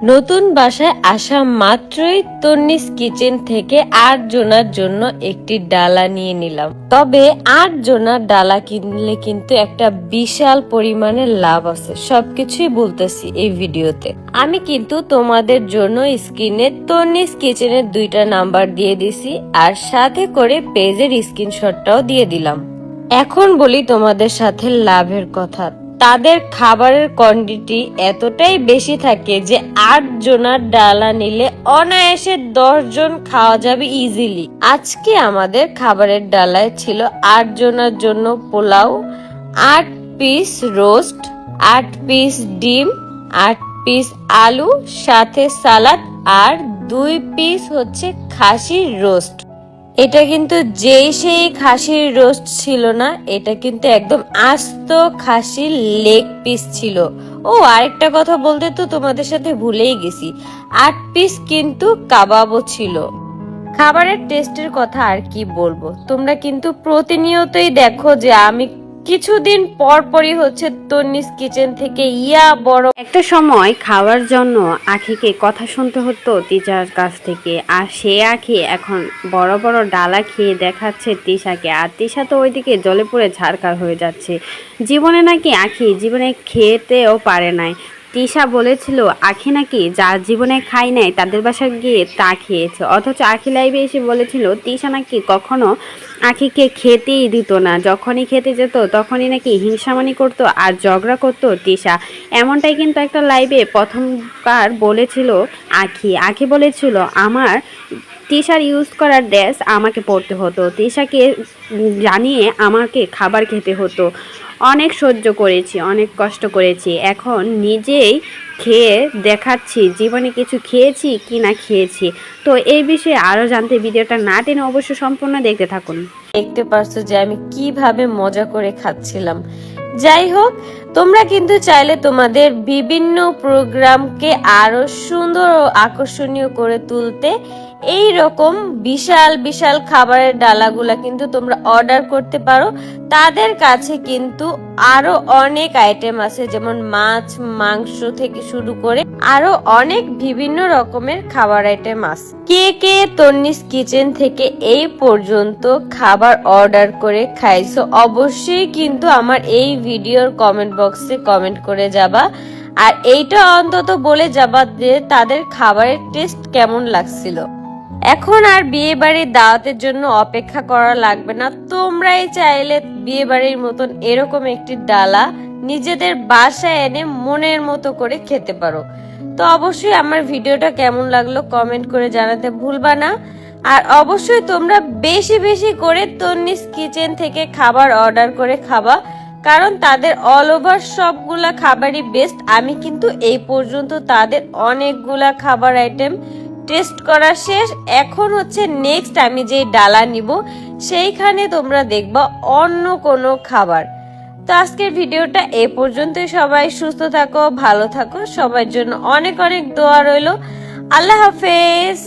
নতুন বাসায় আসা মাত্রই তন্নিস কিচেন থেকে আট জনার জন্য একটি ডালা নিয়ে নিলাম। তবে আট জনার ডালা কিনলে কিন্তু একটা বিশাল পরিমাণের লাভ আছে, সবকিছুই বলতেছি এই ভিডিওতে। আমি কিন্তু তোমাদের জন্য স্ক্রিনে তন্নিস কিচেনের দুইটা নাম্বার দিয়ে দিছি আর সাথে করে পেজের স্ক্রিনশটটাও দিয়ে দিলাম। এখন বলি তোমাদের সাথে লাভের কথা। তাদের খাবারের কোয়ান্টিটি এতটাই বেশি থাকে যে আট জনার ডালা নিলে অনায়াসে দশ জন খাওয়া যাবে ইজিলি আজকে আমাদের খাবারের ডালায় ছিল আট জনের জন্য পোলাও, আট পিস রোস্ট আট পিস ডিম, আট পিস আলু, সাথে সালাদ, আর দুই পিস হচ্ছে খাসির রোস্ট এটা কিন্তু যেই সেই খাসির রোস্ট ছিল না, এটা কিন্তু একদম আস্ত খাসির লেগ পিস ছিল। ও, আরেকটা কথা বলতে তো তোমাদের সাথে ভুলেই গেছি, আট পিস কিন্তু কাবাবও ছিল। খাবারের টেস্টের কথা আর কি বলব? তোমরা কিন্তু প্রতিনিয়তই দেখো যে আমি কিছুদিন পর পরই হচ্ছে তন্নিস কিচেন থেকে ইয়া বড় একটা সময় খাওয়ার জন্য আখিকে কথা শুনতে হতো টিচার কাছ থেকে, আর সে আখি এখন বড় বড় ডালা খেয়ে দেখাচ্ছে তিশাকে, আর তিশা তো ওইদিকে জলে পড়ে ঝাড়কার হয়ে যাচ্ছে। জীবনে নাকি আখি, জীবনে খেতেও পারে নাই। তিশা বলেছিল, আখি নাকি যার জীবনে খাই নাই তাদের বাসায় গিয়ে তা খেয়েছে। অথচ আখি লাইভে এসে বলেছিল, তিশা নাকি কখনো আখিকে খেতেই দিত না। যখনই খেতে যেত, তখনই নাকি হিংসামানি করতো আর ঝগড়া করতো তিশা। এমনটাই কিন্তু একটা লাইভে প্রথমবার বলেছিল আখি। আখি বলেছিল, আমার টিশার ইউজ করার ড্রেস আমাকে পরতে হতো। তিশাকে জানিয়ে আমাকে খাবার খেতে হতো। অনেক সহ্য করেছি, অনেক কষ্ট করেছি। এখন নিজেই খেয়ে দেখাচ্ছি, জীবনে কিছু খেয়েছি কি না খেয়েছি। তো এই বিষয়ে আরও জানতে ভিডিওটা না টেনে অবশ্যই সম্পূর্ণ দেখতে থাকুন। দেখতে পারছ যে আমি কীভাবে মজা করে খাচ্ছিলাম। যাই হোক, তোমরা কিন্তু চাইলে তোমাদের বিভিন্ন প্রোগ্রামকে আরও সুন্দর ও আকর্ষণীয় করে তুলতে এই রকম বিশাল বিশাল খাবারের ডালাগুলা কিন্তু তোমরা অর্ডার করতে পারো। তাদের কাছে কিন্তু আরও অনেক আইটেম আছে, যেমন মাছ, মাংস থেকে শুরু করে আরও অনেক বিভিন্ন রকমের খাবার আইটেম আছে। কে কে তন্নিস কিচেন থেকে এই পর্যন্ত খাবার অর্ডার করে খাইছো, অবশ্যই কিন্তু আমার এই ভিডিওর কমেন্ট বক্সে কমেন্ট করে যাবা। আর এইটা অন্তত বলে যাবা যে তাদের খাবারের টেস্ট কেমন লাগছিল। এখন আর বিয়ে বাড়ির দাওয়াতের জন্য অপেক্ষা করা লাগবে না। তোমরাই চাইলে বিয়ে বাড়ির মতন এরকম একটি ডালা নিজেদের বাসায় এনে মনের মতো করে খেতে পারো। তো অবশ্যই আমার ভিডিওটা কেমন লাগল কমেন্ট করে জানাতে ভুলবা না। আর অবশ্যই তোমরা বেশি বেশি করে তন্নিস কিচেন থেকে খাবার অর্ডার করে খাবা, কারণ তাদের অল ওভার সবগুলা খাবারই বেস্ট আমি কিন্তু এই পর্যন্ত তাদের অনেকগুলা খাবার আইটেম টেস্ট করা শেষ। এখন হচ্ছে নেক্সট আমি যে ডালা নিব, সেইখানে তোমরা দেখবা অন্য কোনো খাবার। তো আজকের ভিডিওটা এ পর্যন্তই। সবাই সুস্থ থাকো, ভালো থাকো। সবার জন্য অনেক অনেক দোয়া রইল। আল্লাহ হাফেজ।